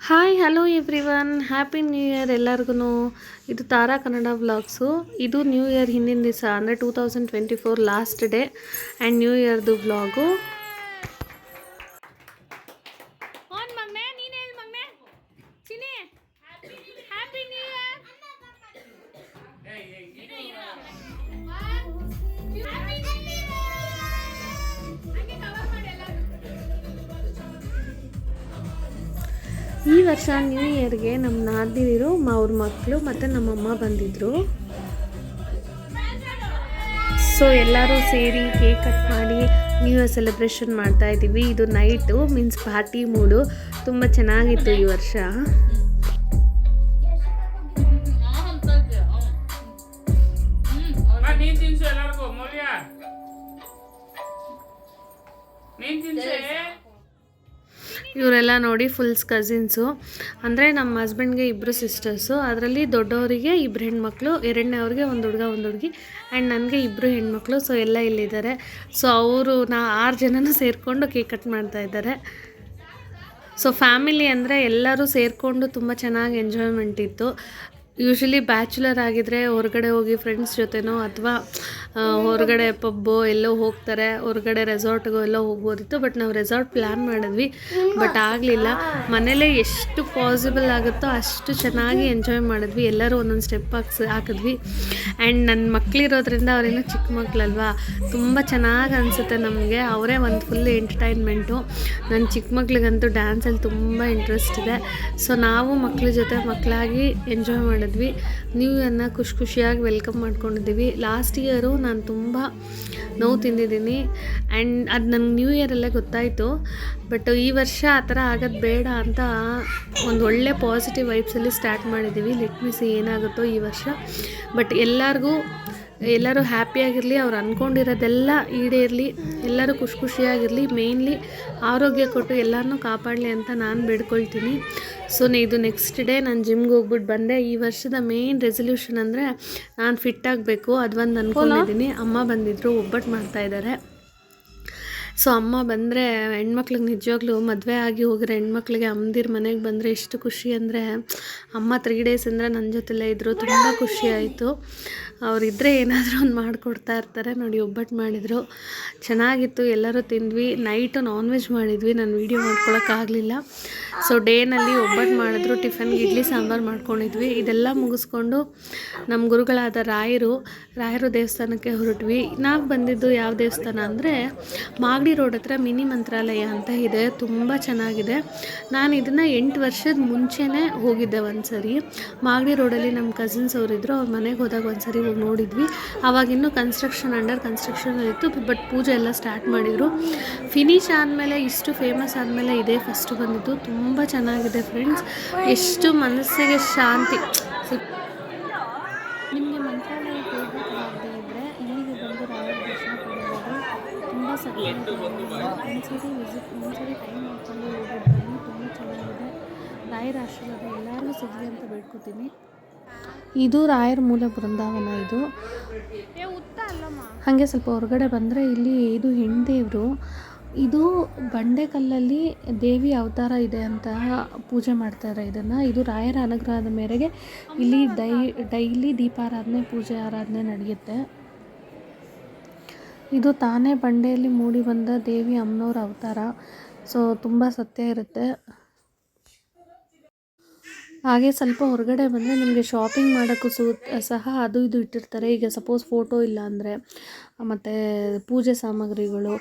Hi hello everyone happy new year ಎಲ್ಲರಿಗೂ ಇದು Tara Kannada vlogs. ಇದು ನ್ಯೂ ಇಯರ್ ಹಿಂದಿನ ದಿವಸ, ಅಂದರೆ two thousand twenty four last day and new ಇಯರ್ದು vlog. ಈ ವರ್ಷ ನ್ಯೂ ಇಯರ್ಗೆ ನಮ್ಮ ನಾದಿನಿರು ಅವ್ರ ಮಕ್ಕಳು ಮತ್ತು ನಮ್ಮಮ್ಮ ಬಂದಿದ್ದರು ಸೊ ಎಲ್ಲರೂ ಸೇರಿ ಕೇಕ್ ಕಟ್ ಮಾಡಿ ನ್ಯೂ ಇಯರ್ ಸೆಲೆಬ್ರೇಷನ್ ಮಾಡ್ತಾ ಇದ್ದೀವಿ ಇದು ನೈಟು ಮೀನ್ಸ್ ಪಾರ್ಟಿ ಮೂಡು ತುಂಬ ಚೆನ್ನಾಗಿತ್ತು ಈ ವರ್ಷ. ಇವರೆಲ್ಲ ನೋಡಿ ಫುಲ್ಸ್ ಕಸಿನ್ಸು ಅಂದರೆ ನಮ್ಮ ಹಸ್ಬೆಂಡ್ಗೆ ಇಬ್ಬರು ಸಿಸ್ಟರ್ಸು ಅದರಲ್ಲಿ ದೊಡ್ಡವರಿಗೆ ಇಬ್ಬರು ಹೆಣ್ಮಕ್ಳು ಎರಡನೇವ್ರಿಗೆ ಒಂದು ಹುಡುಗ, ಒಂದು ಹುಡುಗಿ. ಆ್ಯಂಡ್ ನನಗೆ ಇಬ್ಬರು ಹೆಣ್ಮಕ್ಳು ಸೊ ಎಲ್ಲ ಇಲ್ಲಿದ್ದಾರೆ. ಸೊ ಅವರು ನಾ ಆರು ಜನನೂ ಸೇರಿಕೊಂಡು ಕೇಕ್ ಕಟ್ ಮಾಡ್ತಾ ಇದ್ದಾರೆ. ಸೊ ಫ್ಯಾಮಿಲಿ ಅಂದರೆ ಎಲ್ಲರೂ ಸೇರಿಕೊಂಡು ತುಂಬ ಚೆನ್ನಾಗಿ ಎಂಜಾಯ್ಮೆಂಟ್ ಇತ್ತು. ಯೂಶ್ವಲಿ ಬ್ಯಾಚುಲರ್ ಆಗಿದ್ದರೆ ಹೊರಗಡೆ ಹೋಗಿ ಫ್ರೆಂಡ್ಸ್ ಜೊತೆನೋ ಅಥವಾ ಹೊರಗಡೆ ಪಬ್ಬು ಎಲ್ಲೋ ಹೋಗ್ತಾರೆ, ಹೊರಗಡೆ ರೆಸಾರ್ಟ್ಗೋ ಎಲ್ಲೋ ಹೋಗ್ಬೋದಿತ್ತು ಬಟ್ ನಾವು ರೆಸಾರ್ಟ್ ಪ್ಲ್ಯಾನ್ ಮಾಡಿದ್ವಿ ಬಟ್ ಆಗಲಿಲ್ಲ. ಮನೇಲೇ ಎಷ್ಟು ಪಾಸಿಬಲ್ ಆಗುತ್ತೋ ಅಷ್ಟು ಚೆನ್ನಾಗಿ ಎಂಜಾಯ್ ಮಾಡಿದ್ವಿ. ಎಲ್ಲರೂ ಒಂದೊಂದು ಸ್ಟೆಪ್ ಹಾಕ್ಸ್, ಹಾಕಿದ್ವಿ. ಆ್ಯಂಡ್ ನನ್ನ ಮಕ್ಕಳಿರೋದ್ರಿಂದ ಅವರೇನೋ ಚಿಕ್ಕ ಮಕ್ಕಳಲ್ವಾ ತುಂಬ ಚೆನ್ನಾಗಿ ಅನಿಸುತ್ತೆ ನಮಗೆ. ಅವರೇ ಒಂದು ಫುಲ್ ಎಂಟರ್ಟೈನ್ಮೆಂಟು ನನ್ನ ಚಿಕ್ಕ ಮಕ್ಳಿಗಂತೂ ಡ್ಯಾನ್ಸಲ್ಲಿ ತುಂಬ ಇಂಟ್ರೆಸ್ಟ್ ಇದೆ. ಸೊ ನಾವು ಮಕ್ಕಳ ಜೊತೆ ಮಕ್ಕಳಾಗಿ ಎಂಜಾಯ್ ಮಾಡಿದ್ವಿ. ನ್ಯೂ ಇಯರ್ನ ಖುಷಿ ಖುಷಿಯಾಗಿ ವೆಲ್ಕಮ್ ಮಾಡ್ಕೊಂಡಿದ್ದೀವಿ. ಲಾಸ್ಟ್ ಇಯರು ನಾನು ತುಂಬ ನೋವು ತಿಂದಿದ್ದೀನಿ. ಆ್ಯಂಡ್ ಅದು ನನಗೆ ನ್ಯೂ ಇಯರಲ್ಲೇ ಗೊತ್ತಾಯಿತು. ಬಟ್ ಈ ವರ್ಷ ಆ ಥರ ಆಗೋದು ಬೇಡ ಅಂತ ಒಂದು ಒಳ್ಳೆ ಪಾಸಿಟಿವ್ ವೈಬ್ಸಲ್ಲಿ ಸ್ಟಾರ್ಟ್ ಮಾಡಿದ್ದೀವಿ. ಲೆಟ್ ಮಿಸ್ ಏನಾಗುತ್ತೋ ಈ ವರ್ಷ. ಬಟ್ ಎಲ್ಲರಿಗೂ, ಎಲ್ಲರೂ ಹ್ಯಾಪಿಯಾಗಿರಲಿ ಅವ್ರು ಅಂದ್ಕೊಂಡಿರೋದೆಲ್ಲ ಈಡೇರಲಿ, ಎಲ್ಲರೂ ಖುಷಿ ಖುಷಿಯಾಗಿರಲಿ ಮೇಯ್ನ್ಲಿ ಆರೋಗ್ಯ ಕೊಟ್ಟು ಎಲ್ಲರನ್ನೂ ಕಾಪಾಡಲಿ ಅಂತ ನಾನು ಬೇಡ್ಕೊಳ್ತೀನಿ. ಸೊ ಇದು ನೆಕ್ಸ್ಟ್ ಡೇ ನಾನು ಜಿಮ್ಗೆ ಹೋಗ್ಬಿಟ್ಟು ಬಂದೆ. ಈ ವರ್ಷದ ಮೇನ್ ರೆಸೊಲ್ಯೂಷನ್ ಅಂದರೆ ನಾನು ಫಿಟ್ ಆಗಬೇಕು ಅದೊಂದು ಅನ್ಕೊಂಡಿದ್ದೀನಿ ಅಮ್ಮ ಬಂದಿದ್ದರು ಒಬ್ಬಟ್ಟು ಮಾಡ್ತಾಯಿದ್ದಾರೆ ಸೊ ಅಮ್ಮ ಬಂದರೆ ಹೆಣ್ಮಕ್ಳಿಗೆ ನಿಜವಾಗ್ಲೂ ಮದುವೆ ಆಗಿ ಹೋಗಿರೋ ಹೆಣ್ಮಕ್ಳಿಗೆ ಅಮ್ಮದಿರ ಮನೆಗೆ ಬಂದರೆ ಎಷ್ಟು ಖುಷಿ ಅಂದರೆ ಅಮ್ಮ ತ್ರೀ ಡೇಸ್ ಅಂದರೆ ನನ್ನ ಜೊತೆಲೇ ಇದ್ದರು ತುಂಬ ಖುಷಿ ಆಯಿತು. ಅವರಿದ್ದರೆ ಏನಾದರೂ ಒಂದು ಮಾಡಿಕೊಡ್ತಾ ಇರ್ತಾರೆ. ನೋಡಿ ಒಬ್ಬಟ್ಟು ಮಾಡಿದರು. ಚೆನ್ನಾಗಿತ್ತು. ಎಲ್ಲರೂ ತಿಂದ್ವಿ. ನೈಟು ನಾನ್ ವೆಜ್ ಮಾಡಿದ್ವಿ. ನಾನು ವೀಡಿಯೋ ಮಾಡ್ಕೊಳಕ್ಕಾಗಲಿಲ್ಲ ಸೊ ಡೇನಲ್ಲಿ ಒಬ್ಬಟ್ಟು ಮಾಡಿದ್ರು. ಟಿಫನ್ಗೆ ಇಡ್ಲಿ, ಸಾಂಬಾರು ಮಾಡ್ಕೊಂಡಿದ್ವಿ. ಇದೆಲ್ಲ ಮುಗಿಸ್ಕೊಂಡು ನಮ್ಮ ಗುರುಗಳಾದ ರಾಯರು ರಾಯರು ದೇವಸ್ಥಾನಕ್ಕೆ ಹೊರಟ್ವಿ. ನಾವು ಬಂದಿದ್ದು ಯಾವ ದೇವಸ್ಥಾನ ಅಂದರೆ ಮಾಗಡಿ ರೋಡ್ ಹತ್ರ ಮಿನಿ ಮಂತ್ರಾಲಯ ಅಂತ ಇದೆ. ತುಂಬ ಚೆನ್ನಾಗಿದೆ. ನಾನು ಇದನ್ನು ಎಂಟು ವರ್ಷದ ಮುಂಚೆನೇ ಹೋಗಿದ್ದೆ ಒಂದು ಸರಿ ಮಾಗಡಿ ರೋಡಲ್ಲಿ ನಮ್ಮ ಕಸಿನ್ಸ್ ಅವರಿದ್ದರು ಅವ್ರ ಮನೆಗೆ ಹೋದಾಗ ಒಂದು ಸರಿ ನೋಡಿದ್ವಿ. ಅವಾಗಿನ್ನೂ ಕನ್ಸ್ಟ್ರಕ್ಷನ್ ಅಂಡರ್ ಕನ್ಸ್ಟ್ರಕ್ಷನ್ ಇತ್ತು. ಬಟ್ ಪೂಜೆ ಎಲ್ಲ ಸ್ಟಾರ್ಟ್ ಮಾಡಿದರು. ಫಿನಿಶ್ ಆದಮೇಲೆ ಇಷ್ಟು ಫೇಮಸ್ ಆದಮೇಲೆ ಇದೇ ಫಸ್ಟ್ ಬಂದಿದ್ದು. ತುಂಬ ಚೆನ್ನಾಗಿದೆ ಫ್ರೆಂಡ್ಸ್ ಎಷ್ಟು ಮನಸ್ಸಿಗೆ ಶಾಂತಿ. ನಿಮಗೆ ಮಂತ್ರಾಲಯಕ್ಕೆ ಹೋಗಬೇಕಾಗದೇ ಇದ್ದರೆ ಇಲ್ಲಿಗೆ ಬಂದು ರಾಯರ ದರ್ಶನ ಪಡೆಯೋದು ತುಂಬ ಸರಿ ಒಂದ್ಸರಿ ವಿಸಿಟ್ ಒಂದ್ಸರಿ ಟೈಮ್ ಮಾಡ್ಕೊಂಡು ಹೋಗ್ಬಿಟ್ಟು ತುಂಬ ಚೆನ್ನಾಗಿದೆ. ರಾಯರ ಆಶೀರ್ವಾದ ಎಲ್ಲರಿಗೂ ಸಿಗಲಿ ಅಂತ ಬೇಡ್ಕೊತೀನಿ. ಇದು ರಾಯರ ಮೂಲ ಬೃಂದಾವನ ಇದು. ಹಾಗೆ ಸ್ವಲ್ಪ ಹೊರಗಡೆ ಬಂದರೆ ಇಲ್ಲಿ ಇದು ಹೆಣ್ದೇವರು. ಇದು ಬಂಡೆಕಲ್ಲಲ್ಲಿ ದೇವಿ ಅವತಾರ ಇದೆ ಅಂತ ಪೂಜೆ ಮಾಡ್ತಾರೆ ಇದನ್ನು. ಇದು ರಾಯರ ಅನುಗ್ರಹದ ಮೇರೆಗೆ ಇಲ್ಲಿ ಡೈ ಡೈಲಿ ದೀಪಾರಾಧನೆ ಪೂಜೆ ಆರಾಧನೆ ನಡೆಯುತ್ತೆ. ಇದು ತಾನೇ ಬಂಡೆಯಲ್ಲಿ ಮೂಡಿ ಬಂದ ದೇವಿ ಅಮ್ಮನವ್ರ ಅವತಾರ. ಸೊ ತುಂಬ ಸತ್ಯ ಇರುತ್ತೆ. ಹಾಗೆ ಸ್ವಲ್ಪ ಹೊರಗಡೆ ಬಂದರೆ ನಿಮಗೆ ಶಾಪಿಂಗ್ ಮಾಡೋಕ್ಕೂ ಸೂ ಸಹ ಅದು ಇದು ಇಟ್ಟಿರ್ತಾರೆ. ಈಗ ಸಪೋಸ್ ಫೋಟೋ ಇಲ್ಲ ಅಂದರೆ, ಮತ್ತು ಪೂಜೆ ಸಾಮಗ್ರಿಗಳು,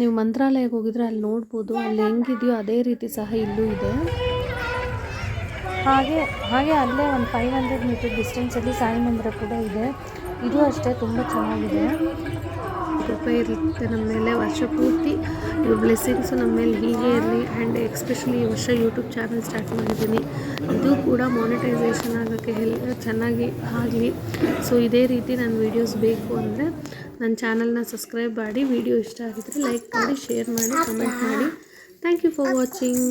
ನೀವು ಮಂತ್ರಾಲಯಕ್ಕೆ ಹೋಗಿದ್ರೆ ಅಲ್ಲಿ ನೋಡ್ಬೋದು, ಅಲ್ಲಿ ಹೆಂಗಿದೆಯೋ ಅದೇ ರೀತಿ ಸಹ ಇಲ್ಲೂ ಇದೆ. ಹಾಗೆ ಹಾಗೆ ಅಲ್ಲೇ ಒಂದು ಫೈವ್ ಹಂಡ್ರೆಡ್ ಮೀಟರ್ ಡಿಸ್ಟೆನ್ಸಲ್ಲಿ ಸಾಯಿ ಮಂದಿರ ಕೂಡ ಇದೆ. ಇದು ಅಷ್ಟೇ, ತುಂಬ ಚೆನ್ನಾಗಿದೆ. ಕೃಪೆ ಇರುತ್ತೆ ನಮ್ಮ ಮೇಲೆ ವರ್ಷ ಪೂರ್ತಿ. ಇವ್ರ ಬ್ಲೆಸ್ಸಿಂಗ್ಸು ನಮ್ಮ ಮೇಲೆ ಹೀಗೆ ಇರಲಿ. ಆ್ಯಂಡ್ ಎಕ್ಸ್ಪೆಷಲಿ ಈ ವರ್ಷ ಯೂಟ್ಯೂಬ್ ಚಾನಲ್ ಸ್ಟಾರ್ಟ್ ಮಾಡಿದ್ದೀನಿ. ಇದು ಕೂಡ ಮಾನಿಟೈಸೇಷನ್ ಆಗೋಕ್ಕೆ ಹೆಲ್ ಚೆನ್ನಾಗಿ ಆಗಲಿ. ಸೊ ಇದೇ ರೀತಿ ನನ್ನ ವೀಡಿಯೋಸ್ ಬೇಕು ಅಂದರೆ ನನ್ನ ಚಾನಲ್ನ ಸಬ್ಸ್ಕ್ರೈಬ್ ಮಾಡಿ. ವಿಡಿಯೋ ಇಷ್ಟ ಆಗಿದ್ರೆ ಲೈಕ್ ಮಾಡಿ ಶೇರ್ ಮಾಡಿ ಕಮೆಂಟ್ ಮಾಡಿ. Thank you for watching